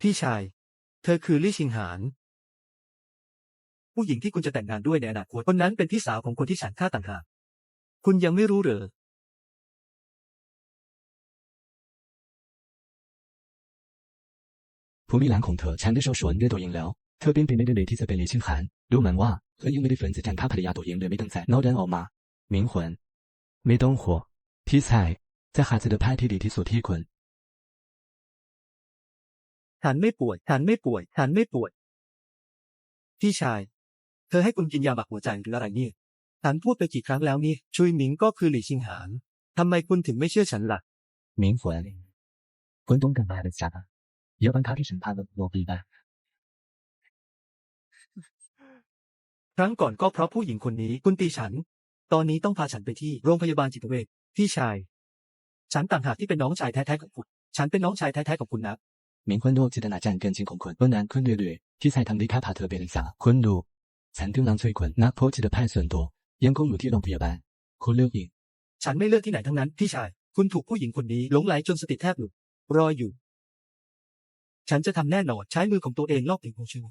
พี่ชาย เธอคือลี่ชิงหาน ผู้หญิงที่คุณจะแต่งงานด้วยในอนาคตคนนั้นเป็นพี่สาวของคนที่ฉันฆ่าต่างหาก คุณยังไม่รู้เหรอ ภูมิหลังของเธอฉันได้โชว์สวนด้วยตัวเองแล้ว เธอเป็นไปไม่ได้เลยที่จะเป็นลีชิงหานดูเหมือนว่าเธอยังไม่ได้ฝืนจะจันท่าภรรยาตัวเองเลยไม่ตั้งใจนอกดันออกมาหมิงหวนไม่ต้องห่วงพี่ชายจะหาจะเดพาที่ดีที่สุดที่คุณ ฉันไม่ป่วย ฉันไม่ป่วย ฉันไม่ป่วย พี่ชาย เธอให้คุณกินยาบักหัวใจหรืออะไรเนี่ย ฉันพูดไปกี่ครั้งแล้วนี่ ชุยหมิงก็คือหลี่ชิงหาน ทำไมคุณถึงไม่เชื่อฉันล่ะ 冥魂滚动干嘛的下巴要不然他是审判的我不一般 ครั้งก่อนก็เพราะผู้หญิงคนนี้ คุณตีฉัน ตอนนี้ต้องพาฉันไปที่โรงพยาบาลจิตเวช พี่ชาย ฉันต่างหากที่เป็นน้องชายแท้ๆของคุณ ฉันเป็นน้องชายแท้ๆของคุณนะ 冥魂路记得那站跟进孔坤昆南昆略略题材堂离开帕特别人下昆路残丢囊催捆那坡记得派损多烟公有地龙不一般昆六影 ฉันไม่เลือกที่ไหนทั้งนั้น พี่ชาย คุณถูกผู้หญิงคนนี้หลงไหลจนสติแทบหลุดรออยู่ ฉันจะทำแน่นอนใช้มือของตัวเองลอบถึงหัวชู